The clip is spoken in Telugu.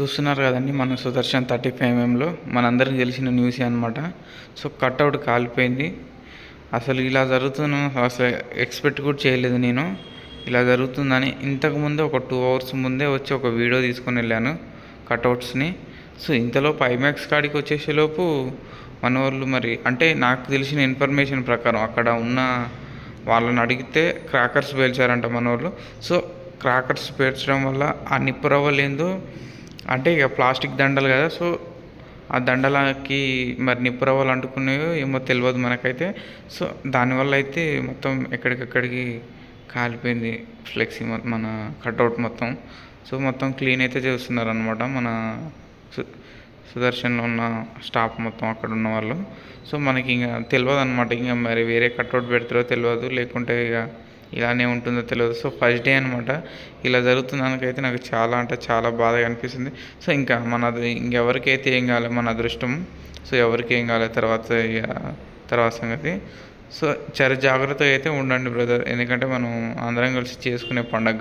చూస్తున్నారు కదండి మన సుదర్శన్ థర్టీ ఫైవ్ ఎంఎంలో మనందరికీ తెలిసిన న్యూస్ అనమాట సో కట్అవుట్ కాలిపోయింది. అసలు ఇలా జరుగుతున్న అసలు ఎక్స్పెక్ట్ కూడా చేయలేదు నేను. ఇలా జరుగుతుందని ఇంతకుముందే ఒక టూ అవర్స్ ముందే వచ్చి ఒక వీడియో తీసుకొని వెళ్ళాను కట్అవుట్స్ని సో ఇంతలోపు ఐమాక్స్ కాడికి వచ్చేసేలోపు మన వాళ్ళు మరి అంటే నాకు తెలిసిన ఇన్ఫర్మేషన్ ప్రకారం అక్కడ ఉన్న వాళ్ళని అడిగితే క్రాకర్స్ పేల్చారంట మన వాళ్ళు సో క్రాకర్స్ పేర్చడం వల్ల ఆ నిప్పురవ్వలేందో అంటే ఇక ప్లాస్టిక్ దండలు కదా సో ఆ దండలకి మరి నిప్పు రవ్వలు అంటుకున్నాయో ఏమో తెలియదు మనకైతే. సో దానివల్ల అయితే మొత్తం ఎక్కడికక్కడికి కాలిపోయింది ఫ్లెక్సీ మన కట్అవుట్ మొత్తం. సో మొత్తం క్లీన్ అయితే చేస్తున్నారు అనమాట మన సు- సుదర్శన్లో ఉన్న స్టాఫ్ మొత్తం అక్కడ ఉన్న వాళ్ళు. సో మనకి ఇంకా తెలియదు అనమాట ఇంకా మరి వేరే కట్అవుట్ పెడతారో తెలియదు లేకుంటే ఇక ఇలానే ఉంటుందో తెలియదు సో ఫస్ట్ డే అనమాట ఇలా జరుగుతుందానికైతే నాకు చాలా అంటే చాలా బాధగా అనిపిస్తుంది. సో ఇంకా మనది ఇంకెవరికైతే ఏం కాలేదు మన అదృష్టం. సో ఎవరికి ఏం కాలేదు తర్వాత తర్వాత సంగతి. సో చాలా జాగ్రత్తగా అయితే ఉండండి బ్రదర్. ఎందుకంటే మనం అందరం కలిసి చేసుకునే పండగ